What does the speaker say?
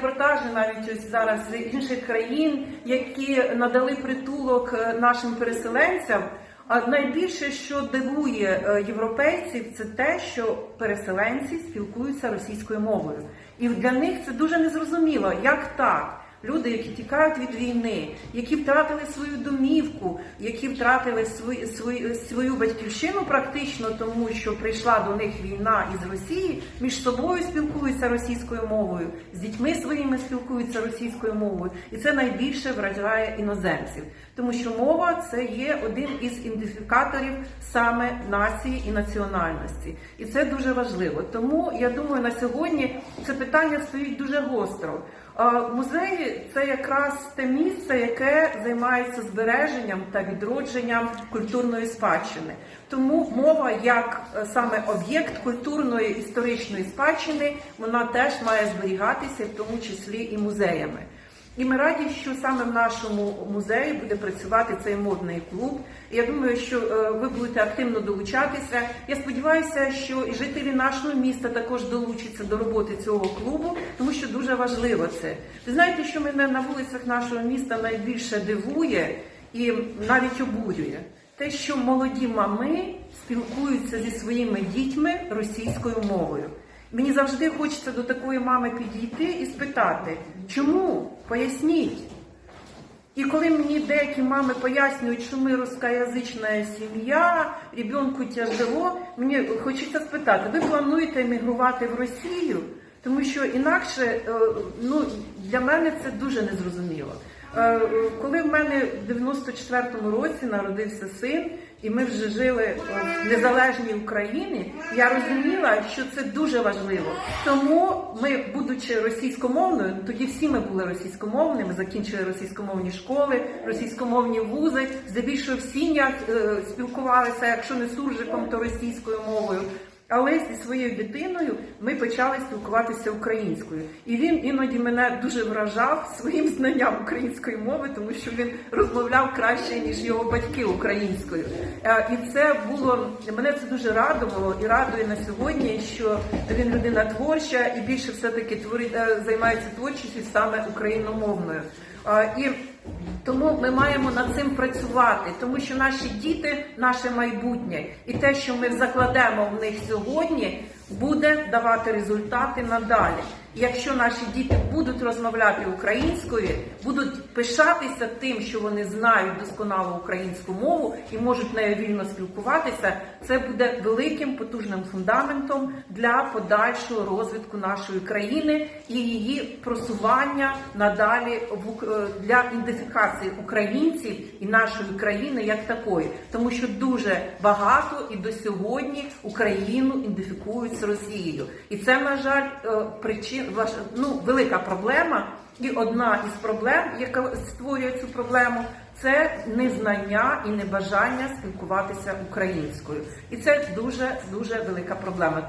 репортажі навіть ось зараз з інших країн, які надали притулок е, нашим переселенцям. А найбільше, що дивує е, європейців, це те, що переселенці спілкуються російською мовою, і для них це дуже незрозуміло, як так. Люди, які тікають від війни, які втратили свою домівку, які втратили свою, свою, свою батьківщину практично, тому що прийшла до них війна із Росії, між собою спілкуються російською мовою, з дітьми своїми спілкуються російською мовою, і це найбільше вражає іноземців, тому що мова це є один із ідентифікаторів саме нації і національності, і це дуже важливо. Тому я думаю, на сьогодні це питання стоїть дуже гостро. А Це якраз те місце, яке займається збереженням та відродженням культурної спадщини. Тому мова як е, саме об'єкт культурної історичної спадщини, вона теж має зберігатися, в тому числі і музеями. І ми раді, що саме в нашому музеї буде працювати цей модний клуб. Я думаю, що е, ви будете активно долучатися. Я сподіваюся, що і жителі нашого міста також долучаться до роботи цього клубу, тому що дуже важливо це. Ви знаєте, що мене на вулицях нашого міста найбільше дивує і навіть обурює те, що молоді мами спілкуються зі своїми дітьми російською мовою. Мені завжди хочеться до такої мами підійти і спитати, чому? Поясніть. І коли мені деякі мами пояснюють, що ми рускоязична сім'я, ребенку тяжело, мені хочеться спитати, ви плануєте емігрувати в Росію? Тому що інакше е, ну, для мене це дуже незрозуміло. Е, Коли в мене в 94-му році народився син, і ми вже жили е, в незалежній Україні, я розуміла, що це дуже важливо. Тому ми, будучи російськомовною, тоді всі ми були російськомовними, закінчили російськомовні школи, російськомовні вузи, здебільшого в сім'ях е, спілкувалися, якщо не суржиком, то російською мовою. Але зі своєю дитиною ми почали спілкуватися українською, і він іноді мене дуже вражав своїм знанням української мови, тому що він розмовляв краще ніж його батьки українською. Е, І це було мене це дуже радувало і радує на сьогодні, що він людина творча і більше все таки творить е, займається творчістю саме україномовною. Е, І тому ми маємо над цим працювати, тому що наші діти наше майбутнє, і те, що ми закладемо в них сьогодні, буде давати результати надалі. Якщо наші діти будуть розмовляти українською, будуть пишатися тим, що вони знають досконало українську мову і можуть нею вільно спілкуватися, це буде великим потужним фундаментом для подальшого розвитку нашої країни і її просування надалі е, для ідентифікації українців і нашої країни як такої, тому що дуже багато і до сьогодні Україну ідентифікують з Росією, і це на жаль е, причин ну, велика проблема. І одна із проблем, яка створює цю проблему, це незнання і небажання спілкуватися українською, і це дуже дуже велика проблема.